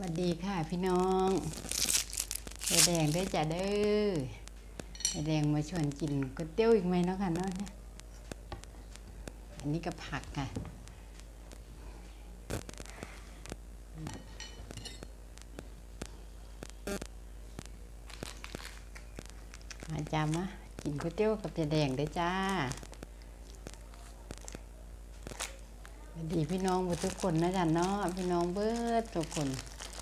สวัสดีค่ะพี่น้องยายแดงได้จ้ะเด้อแดงมาชวนกินก๋วยเตี๋ยวอีกไหมเนาะค่ะเนาะเนี่ยอันนี้ก็ผักค่ะมาจามะกินก๋วยเตี๋ยวกับยาแดงได้จ้าสวัสดีพี่น้องทุกคนนะจ๊ะเนาะพี่น้องเบิดทุกคน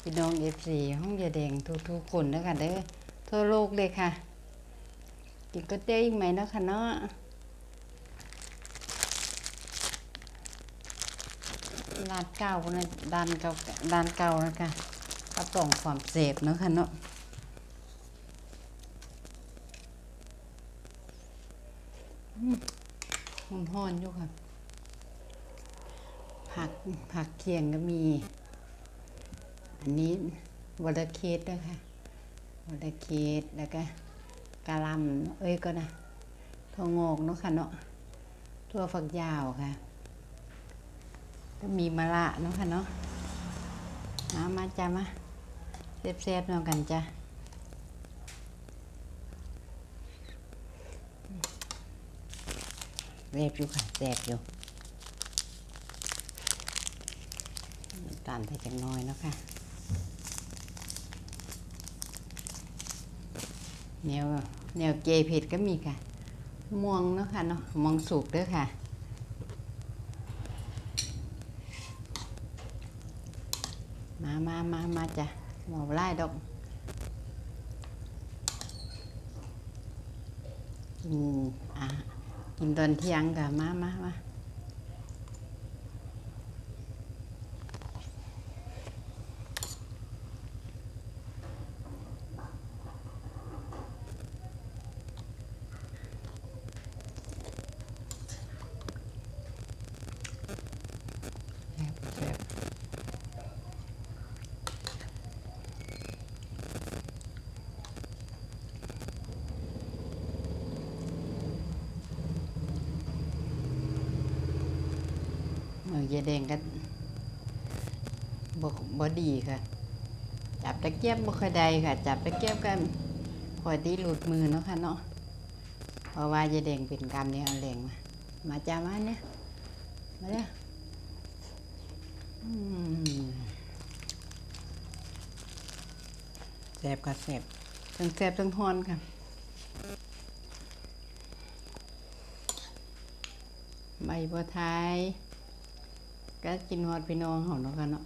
พี่น้องเอฟซีห้องยาแดงทุกๆคนนะคะเด้อทั่วโลกเลยค่ะกินก๋วยเตี๋ยอีกไหมเนาะคะเนาะร้านเก่านะด้านเก่าด้านเก่านะคะกระป๋องความเสพเนาะค่ะเนาะอืมมันห้อนอยู่ค่ะ ผักผักเคียงก็มี อันนี้วอลเคสด้วยค่ะวอลเคสแล้วก็กะลำเอ้ยก็นะถั่วงอกเนาะค่ะเนาะถั่วฝักยาวค่ะก็มีมะระเนาะค่ะเนาะมามาจ้ามาเซฟเซฟๆเนาะกันจ้ะแซ่บอยู่ค่ะแซ่บอยู่ตาลใส่จังน้อยเนาะค่ะ แนวแนวเจเผ็ดก็มีค่ะม่วงเนาะค่ะเนาะม่วงสุกด้วยค่ะมามามามาจ้ะหมอไล่ดอกกินอะกินตอนเที่ยงค่ะมามามาแซ่บแซ่บ มือยาแดงก็บ่บ่ดีค่ะ จับตะเกียบบ่ค่อยได้ค่ะ จับตะเกียบก็คอยตีหลุดมือเนาะค่ะเนาะเพราะว่ายายแดงเป็นกรรมเนี่ยเอาแรงมามาจ้ามาเนี่ยมาเนี่ยแซ่บก็แซ่บทั้งแซ่บทั้งฮ้อนค่ะใบบัวไทย ก็กินฮอดพี่น้องเขาเนาะค่ะเนาะ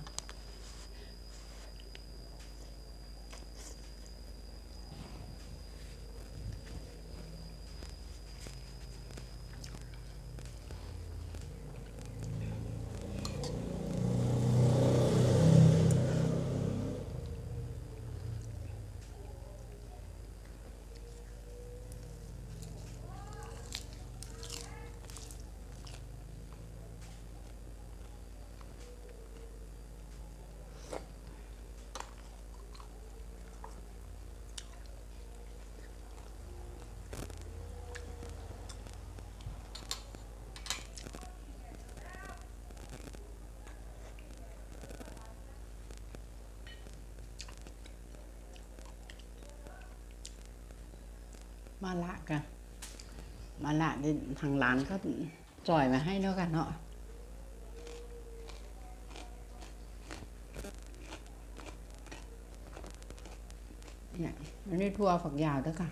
มาละกันมาละนี่ทางร้านก็จ่อยมาให้ด้วยกันเนาะเนี่ยอันนี้ทั่วฝักยาวด้วยค่ะ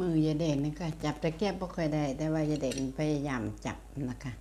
มือยายเด่นนี่ก็จับตะเกียบบ่ค่อยได้ แต่ว่ายายเด่นพยายามจับนะคะ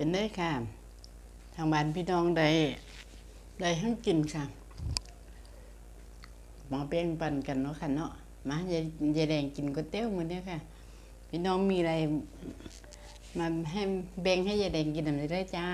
เป็นได้ค่ะ ทางบ้านพี่น้องได้ได้ทั้งกินค่ะ หมอเป้งปันกันเนาะค่ะเนาะ มายายยายแดงกินก๋วยเตี๋ยวมื้อเนี้ยค่ะ พี่น้องมีอะไร มาให้แบ่งให้ยายแดงกินอะไรได้จ้า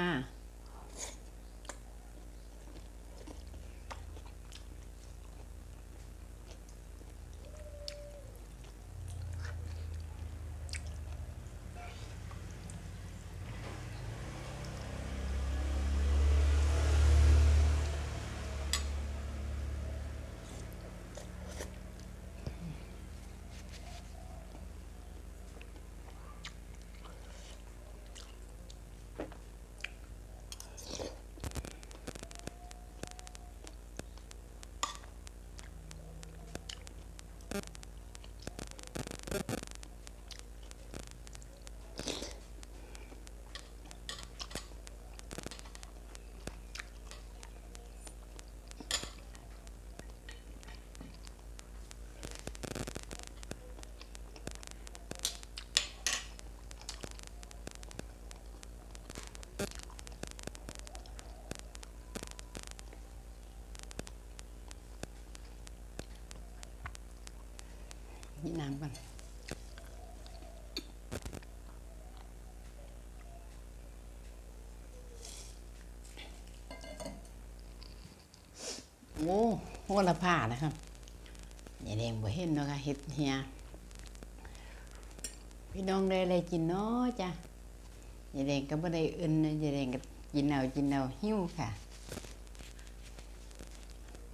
นี่น้ำก่อนโอ้โหละผ้านะครับยายแดงบ่เห็นเนาะค่ะเฮ็ดเฮียพี่น้องได้อะไรกินเนาะจ้ะยายแดงก็บ่ได้อื่นนะยายแดงก็กินเอากินเอาหิ้วค่ะ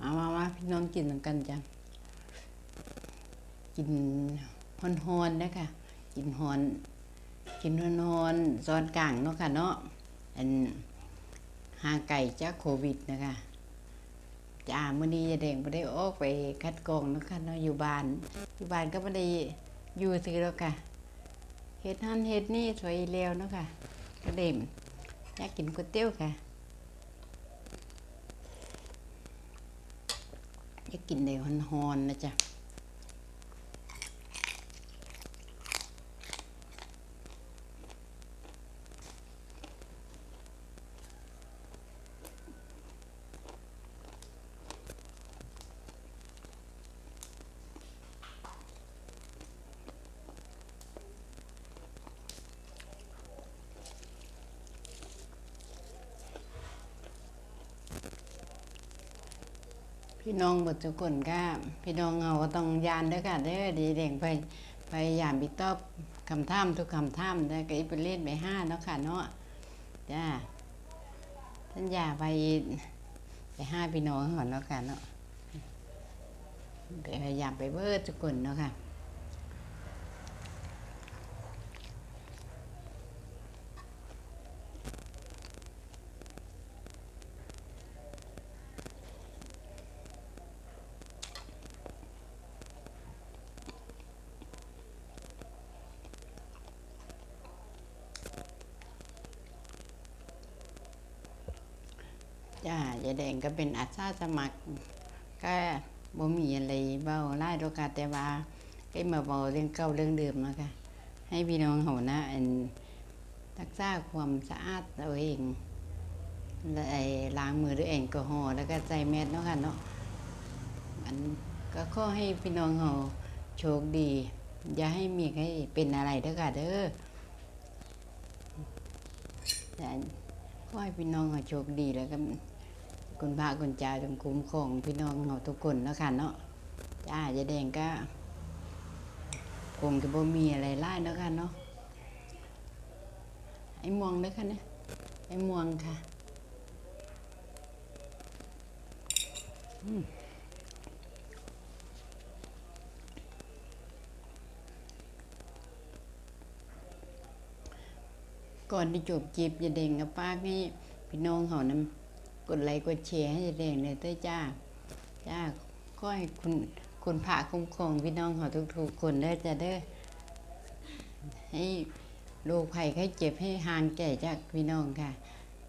มามามาพี่น้องกินนกันจ้ะ กินฮอนฮอนนะคะกินฮอน กินฮอนฮอนซ้อนกลางเนาะค่ะเนาะอันห่างไก่จากโควิดนะคะจ้ามื้อนี้ยายแดงบ่ได้ออกไปคัดกรองเนาะค่ะเนาะอยู่บ้าน อยู่บ้านก็บ่ได้อยู่ซื่อแล้วค่ะเฮ็ดหันเฮ็ดนี่สวยแล้วเนาะค่ะก็เด็มอยากกินก๋วยเตี๋ยวค่ะอยากกินได้ฮอนฮอนๆนะจ๊ะ พี่น้องเบดทุกคนก็พี่น้องเราก็ต้องยานเด้วยกันเด้อดีเด่งไปพยายามบิตอบคำถามทุกคำถามได้ก็อีไปเล่นไปห้าเนาะค่ะเนาะจ้าท่านอย่าไปไปห้าพี่น้องก่อนเนาะค่ะเนาะไปพยายามไปเบิดทุกคนเนาะค่ะ ยายแดงก็เป็นอาสาสมัคร ก็บ่มีอะไรเบาไล่ดอกค่ะแต่ว่าก็มาเบาเรื่องเก่าเรื่องเดิมนะคะให้พี่น้องเขานะอันรักษาความสะอาดตัวเองและไอ้ล้างมือด้วยแอลกอฮอล์แล้วก็ใส่แมสเนาะค่ะเนาะอันก็ขอให้พี่น้องเขาโชคดี อย่าให้มีใครเป็นอะไรเด้อค่ะเด้อแต่ขอให้พี่น้องเขาโชคดีแล้วก็ คุณพระคุณเจ้าจงคุ้มครองพี่น้องเราทุกคนเนาะค่ะเนาะจ้ายายแดงก็คงจะบ่มีอะไรไล่เนาะค่ะเนาะไอ้ม่วงด้อค่ะเนี่ยไอ้ม่วงค่ะก่อนที่จบจีบยายแดงกับป้าให้พี่น้องเขานำ กดไลค์กดแชร์ให้แดงเลยเต้จ้า จ้าก็ให้คุณคุณพระคุ้มครองพี่น้องเขาทุกๆคนได้จะได้ให้โรคภัยไข้เจ็บให้ห่างแก่จากพี่น้องค่ะ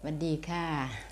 สวัสดีค่ะ